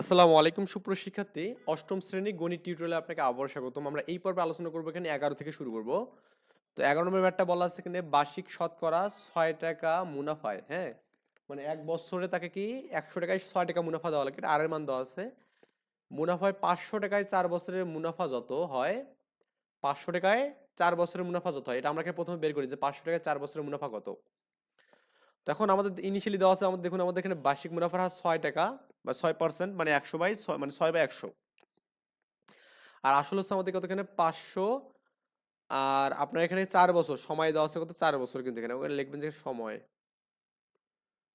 আসসালামু আলাইকুম সুপ্রশিক্ষার্থী অষ্টম শ্রেণি গণিত টিউটোরিয়ালে আপনাকে আবার স্বাগতম। আমরা এই পর্বে আলোচনা করব এখানে এগারো থেকে শুরু করব। তো এগারো নম্বর ম্যাটটা বলা আছে এখানে, বার্ষিক শতকরা ছয় টাকা মুনাফায় হ্যাঁ? মানে এক বছরে তাকে কি একশো টাকায় ছয় টাকা মুনাফা দেওয়া লাগে আরের মান দেওয়া আছে। মুনাফায় পাঁচশো টাকায় চার বছরের মুনাফা যত হয়, পাঁচশো টাকায় চার বছরের মুনাফা যত হয়, এটা আমরা প্রথমে বের করি যে পাঁচশো টাকায় চার বছরের মুনাফা কত। তখন আমাদের ইনিশিয়ালি দেওয়া আছে, আমাদের দেখুন, আমাদের এখানে বার্ষিক মুনাফার হার ছয় টাকা। বা ছয় পার্সেন্ট মানে একশো বাই ছয় মানে ছয় বাই একশো। আর আসলে হচ্ছে আমাদের কত এখানে পাঁচশো। আর আপনার এখানে চার বছর, সময় দেওয়া আছে কত? চার বছর কিন্তু এখানে। ওখানে লিখবেন যে সময়।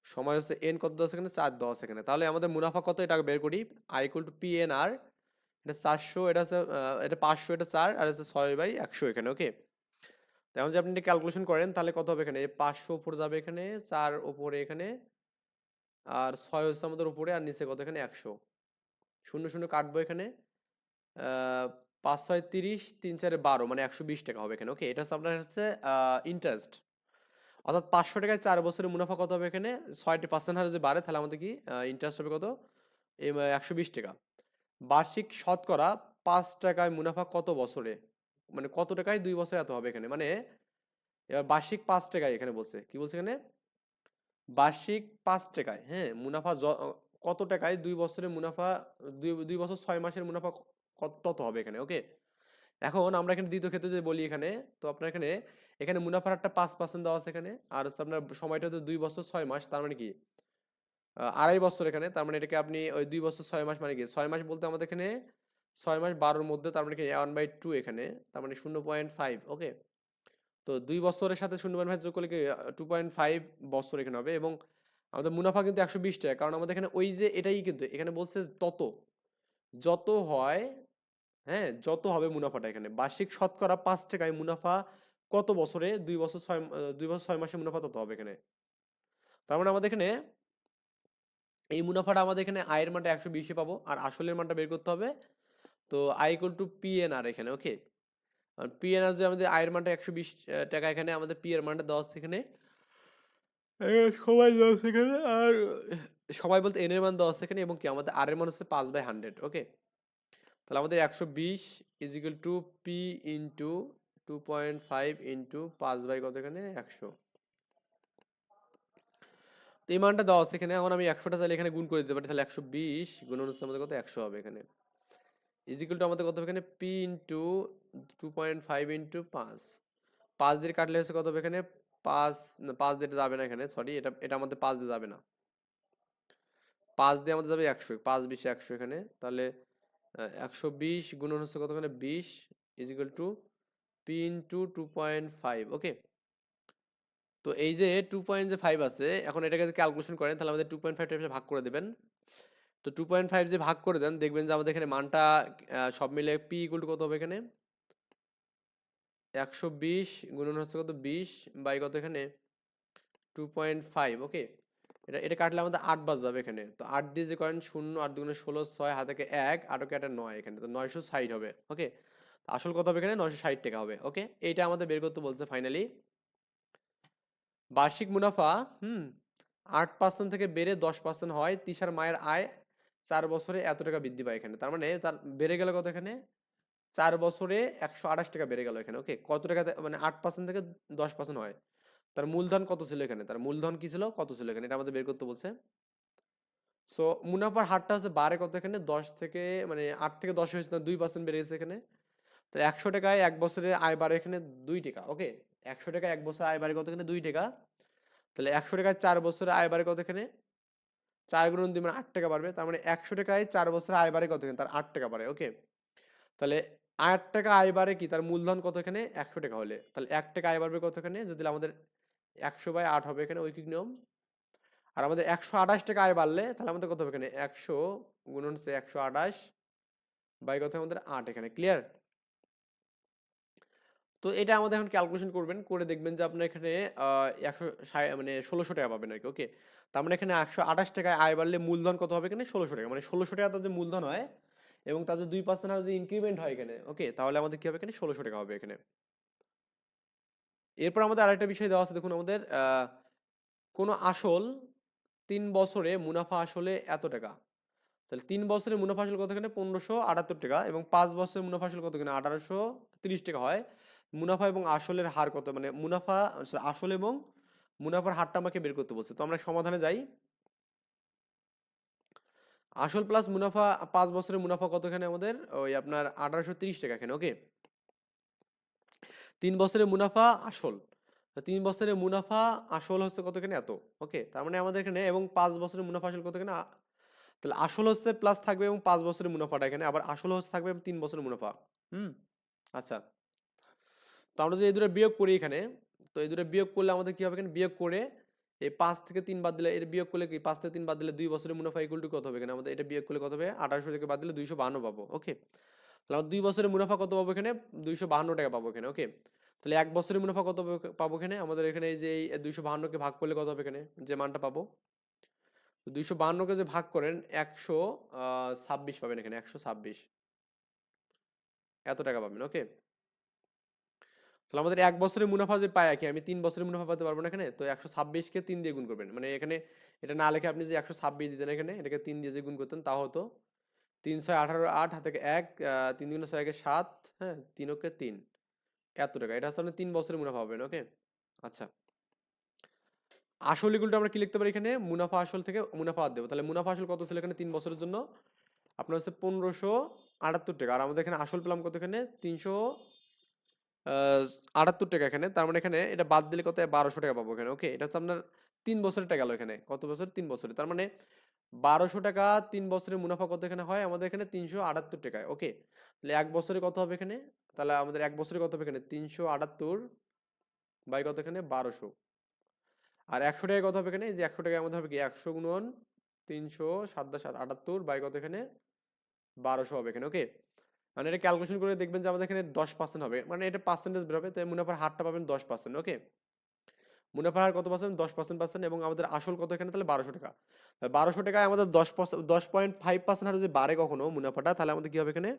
সময় হচ্ছে এন কত দেওয়া এখানে? চার দেওয়া আছে এখানে। তাহলে আমাদের মুনাফা কত? এটা বের করি। I equal to P N R এটা চারশো, এটা হচ্ছে এটা পাঁচশো, এটা চার, আর হচ্ছে ছয় বাই একশো এখানে ওকে এখন যদি আপনি ক্যালকুলেশন করেন, তাহলে কত হবে এখানে? পাঁচশো উপরে যাবে এখানে, চার উপরে এখানে আর ছয় হচ্ছে আমাদের উপরে আর নিচে কত এখানে? একশো। শূন্য শূন্য কাটবো এখানে। পাঁচ ছয় তিরিশ, তিন চারে বারো মানে একশো বিশ টাকা হবে এখানে। ওকে, এটা হচ্ছে আপনার হচ্ছে ইন্টারেস্ট অর্থাৎ পাঁচশো টাকায় চার বছরের মুনাফা কত হবে এখানে? ছয়টি পার্সেন্ট হারে যদি বাড়ে, তাহলে আমাদের কি ইন্টারেস্ট হবে কত? একশো বিশ টাকা। বার্ষিক শতকরা পাঁচ টাকায় মুনাফা কত বছরে? মানে কত টাকায় দুই বছরে এত হবে এখানে? মানে এবার বার্ষিক পাঁচ টাকায় এখানে বলছে। কি বলছে এখানে? বার্ষিক পাঁচ টাকায় হ্যাঁ? মুনাফা য- কত টাকায়? দুই বছরের মুনাফা, দুই দুই বছর ছয় মাসের মুনাফা তত হবে এখানে, ওকে? এখন আমরা এখানে দ্বিতীয় ক্ষেত্রে যদি বলি এখানে, তো আপনার এখানে এখানে মুনাফার একটা পাঁচ পার্সেন্ট দেওয়া আছে এখানে, আর হচ্ছে আপনার সময়টা হচ্ছে দুই বছর ছয় মাস, তার মানে কি? আড়াই বছর এখানে, তার মানে এটাকে আপনি ওই দুই বছর ছয় মাস মানে কি? ছয় মাস বলতে আমাদের এখানে, ছয় মাস বারোর মধ্যে তার মানে কি? ওয়ান বাই টু এখানে, তার মানে শূন্য পয়েন্ট ফাইভ ওকে? তো দুই বছরের সাথে শূন্য পয়েন্ট ফাইভ যোগ করলে কি টু পয়েন্ট ফাইভ বছর এখানে হবে এবং আমাদের মুনাফা কিন্তু একশো বিশ টাকা। কারণ আমাদের এখানে ওই যে এটাই কিন্তু, এখানে বলছে তত যত হয় হ্যাঁ যত হবে মুনাফাটা এখানে। বার্ষিক শতকরা পাঁচ টাকায় মুনাফা কত বছরে? দুই বছর ছয় দুই বছর ছয় মাসে মুনাফা তত হবে এখানে। তার মানে আমাদের এখানে এই মুনাফাটা আমাদের এখানে আয়ের মানটা একশো বিশে পাবো, আর আসলের মানটা বের করতে হবে। তো I equal to P N R এখানে ওকে আর পি এন যে আমাদের আয়ের মানটা একশো বিশ টাকা এখানে, আমাদের পি এর মানটা আছে এখানে। দেওয়া আছে এখানে, আর সময় বলতে এন এর মান আছে এখানে, এবং কি আমাদের আর এর মান হচ্ছে পাঁচ বাই হান্ড্রেড ওকে তাহলে আমাদের একশো বিশ is equal to P into two point five into পাঁচ বাই কত এখানে? একশো। এই মানটা আছে এখানে, এখন আমি একশোটা চাইলে এখানে গুণ করে দিতে পারি, তাহলে একশো বিশ গুণন হচ্ছে আমাদের কত? একশো হবে এখানে। ইজিক্যাল টু আমাদের কত হবে এখানে? P into two point five into পাঁচ। পাঁচ দিয়ে কাটলে হচ্ছে কত হবে এখানে? পাঁচ না, পাঁচ দিয়ে যাবে না এখানে সরি এটা এটা আমাদের পাঁচ দিয়ে যাবে না। পাঁচ দিয়ে আমাদের যাবে একশো পাঁচ বিশ একশো এখানে তাহলে একশো বিশ গুণন হচ্ছে কতখানে বিশ is equal to P into two point five okay তো এই যে টু পয়েন্ট যে ফাইভ আছে এখন এটাকে যদি ক্যালকুলেশন করেন তাহলে আমাদের টু পয়েন্ট ফাইভ ভাগ করে দেবেন। তো টু পয়েন্ট ফাইভ যে ভাগ করে দেন, দেখবেন যে আমাদের এখানে মানটা সব মিলে পি ইকুয়াল টু কত হবে এখানে? একশো বিশ গুণন হচ্ছে কত? বিশ বাই কত এখানে? টু পয়েন্ট ফাইভ ওকে এটা এটা কাটলে আমাদের আট বাজ যাবে এখানে। তো আট দিয়ে যে করেন শূন্য, আট দুগুণে ষোলো, ছয়, হাতে এক আটকে একটা নয় এখানে। তো নয়শো ষাট হবে ওকে আসল কত হবে এখানে? নয়শো ষাট টাকা হবে ওকে এইটা আমাদের বের করতে বলছে ফাইনালি বার্ষিক মুনাফা, হুম, আট পার্সেন্ট থেকে বেড়ে দশ পার্সেন্ট হয় তিশার মায়ের আয় চার বছরে এত টাকা বৃদ্ধি পায় এখানে। তার মানে তার বেড়ে গেল কত এখানে? চার বছরে একশো আঠাশ টাকা বেড়ে গেল এখানে ওকে কত টাকা মানে আট পার্সেন্ট থেকে দশ পার্সেন্ট হয়। তার মূলধন কত ছিল এখানে? তার মূলধন কি ছিল? কত ছিল এখানে? এটা আমাদের বের করতে বলছে। সো মুনাফার হারটা হচ্ছে বারে কত এখানে? দশ থেকে মানে আট থেকে দশ হয়েছে দুই পার্সেন্ট বেড়ে গেছে এখানে। তো একশো টাকায় এক বছরের আয় বাড়ে এখানে দুই টাকা ওকে একশো টাকায় এক বছর আয় বাড়ে কত এখানে? দুই টাকা। তাহলে একশো টাকায় চার বছরে আয় বাড়ে কত এখানে? চার গুণ দুই মানে আট টাকা বাড়বে। তার মানে একশো টাকায় চার বছরে আয় বাড়ে কত তার আট টাকা বাড়ে ওকে তাহলে আট টাকা আয় বাড়ে কি? তার মূলধন কত এখানে? একশো টাকা হলে। তাহলে এক টাকা আয় বাড়বে কত এখানে? যদি আমাদের একশো বাই আট হবে এখানে, ঐকিক নিয়ম। আর আমাদের একশো আঠাশ টাকা আয় বাড়লে, তাহলে আমাদের কত হবে এখানে? একশো গুণন হচ্ছে একশো আঠাশ বাই কত? আমাদের আট এখানে ক্লিয়ার তো এটা আমাদের এখন ক্যালকুলেশন করবেন, করে দেখবেন যে আপনার এখানে একশো মানে ষোলোশো টাকা পাবেন আর কি ওকে তার মানে এখানে একশো আঠাশ টাকায় আয় বাড়লে মূলধন কত হবে এখানে? ষোলোশো টাকা মানে ষোলোশো টাকা যে মূলধন হয় এবং যে দুই পার্সেন্ট যদি ইনক্রিমেন্ট হয় এখানে ওকে তাহলে আমাদের কি হবে এখানে? ষোলোশো টাকা হবে এখানে। এরপর আমাদের আরেকটা বিষয় দেওয়া আছে, দেখুন আমাদের কোনো আসল তিন বছরে মুনাফা আসলে এত টাকা? তাহলে তিন বছরের মুনাফা আসল কত এখানে? পনেরোশো আটাত্তর টাকা এবং পাঁচ বছরের মুনাফা আসল কত এখানে? আঠারোশো তিরিশ টাকা হয়। মুনাফা এবং আসলের হার কত? মানে মুনাফা আসল এবং মুনাফার হারটা আমাকে বের করতে বলছে। তো আমরা সমাধানে যাই। আসল প্লাস মুনাফা, পাঁচ বছরের মুনাফা কত এখানে আমাদের? ওই আপনার আঠারোশো তিরিশ টাকা এখানে ওকে তিন বছরের মুনাফা, আসল। তিন বছরের মুনাফা, আসল হচ্ছে কত এখানে এত ওকে তার মানে আমাদের এখানে এবং পাঁচ বছরের মুনাফা, আসল কত এখানে তাহলে আসল হচ্ছে প্লাস থাকবে এবং পাঁচ বছরের মুনাফাটা এখানে, আবার আসল হচ্ছে থাকবে তিন বছরের মুনাফা। হুম আচ্ছা। তো আমরা যদি এই দুটো বিয়োগ করি এখানে, তো এই দুটো বিয়োগ করলে আমাদের কি হবে এখানে? বিয়োগ করে এই পাঁচ থেকে তিন বাদ দিলে এর বিয়োগ করলে কি? পাঁচ থেকে তিন বাদ দিলে দুই বছরের মুনাফা ইকুয়াল টু কত হবে এখানে? আমাদের এটা বিয়োগ করলে কত হবে? আঠারোশো থেকে বাদ দিলে দুইশো বাহান্ন পাবো ওকে তাহলে আমরা দুই বছরের মুনাফা কত পাবো এখানে? দুইশো বাহান্ন টাকা পাবো এখানে ওকে তাহলে এক বছরের মুনাফা কত পাবো- এখানে? আমাদের এখানে যে এই দুইশো বাহান্নকে ভাগ করলে কত হবে এখানে? যে মানটা পাবো? দুইশো বাহান্নকে যে ভাগ করেন, একশো ছাব্বিশ পাবেন এখানে, একশো ছাব্বিশ। এত টাকা পাবেন ওকে তাহলে আমাদের এক বছরের মুনাফা যে পাই কি, আমি তিন বছরের মুনাফা পেতে পারব না এখানে, তো একশো ছাব্বিশকে তিন দিয়ে গুণ করবেন। মানে এখানে এটা না লিখে আপনি যে একশো ছাব্বিশ দিতেন এখানে, এটাকে তিন দিয়ে যে গুণ করতেন তা হতো তিন ছয় আঠারো আট হাতে এক তিন দুগুণে ছয় একে সাত হ্যাঁ তিন ওকে তিন। এত টাকা, এটা হচ্ছে তিন বছরের মুনাফা পাবেন, ওকে? আচ্ছা। আসল ইকুলটা আমরা কি লিখতে পারি এখানে? মুনাফা আসল থেকে মুনাফা দেবো। তাহলে মুনাফা আসল কত ছিল এখানে তিন বছরের জন্য? আপনার হচ্ছে পনেরোশো আটাত্তর টাকা। আর আমাদের এখানে আসল পেলাম কত এখানে? তিনশো আটাত্তর টাকা এখানে। তার মানে এখানে এটা বাদ দিলে কত বারোশো টাকা পাবো এখানে। ওকে, এটা হচ্ছে আপনার তিন বছরের টাকা গেল এখানে। কত বছর? তিন বছরে তার মানে বারোশো টাকা তিন বছরের মুনাফা কত এখানে হয়? আমাদের এখানে তিনশো আটাত্তর টাকায়। ওকে, তাহলে এক বছরে কত হবে এখানে? তাহলে আমাদের এক বছরে কত হবে এখানে? তিনশো আটাত্তর বাই কত এখানে? বারোশো। আর একশো টাকায় কত হবে এখানে? যে একশো টাকায় আমাদের হবে কি? একশো গুণন তিনশো সাত দশ আটাত্তর বাই কত এখানে? বারোশো হবে এখানে। ওকে মানে এটা ক্যালকুলেশন করে দেখবেন যে আমাদের এখানে দশ পার্সেন্ট হবে। মানে এটা পার্সেন্টেজ বেরোবে তো মুনাফার হারটা পাবেন দশ পার্সেন্ট ওকে মুনাফার হার কত পার্সেন্ট দশ পার্সেন্ট পার্সেন্ট এবং আমাদের আসল কত এখানে? তাহলে বারোশো টাকা। বারোশো টাকায় আমাদের দশ পার্সেন্ট দশ পয়েন্ট ফাইভ পার্সেন্ট হারে যদি বাড়ে কখনো মুনাফাটা, তাহলে আমাদের কি হবে এখানে?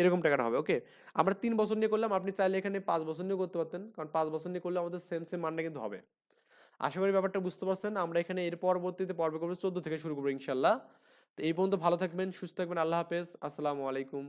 এরকম টাকাটা হবে ওকে আমরা তিন বছর নিয়ে করলাম, আপনি চাইলে এখানে পাঁচ বছর নিয়ে করতে পারতেন, কারণ পাঁচ বছর নিয়ে করলে আমাদের সেম সেম মানটা কিন্তু হবে। আশা করি ব্যাপারটা বুঝতে পারছেন। আমরা এখানে এর পরবর্তীতে পর্ব করব, চোদ্দ থেকে শুরু করব ইনশাল্লাহ তো এই পর্যন্ত ভালো থাকবেন, সুস্থ থাকবেন, আল্লাহ হাফেজ। আসসালামু আলাইকুম।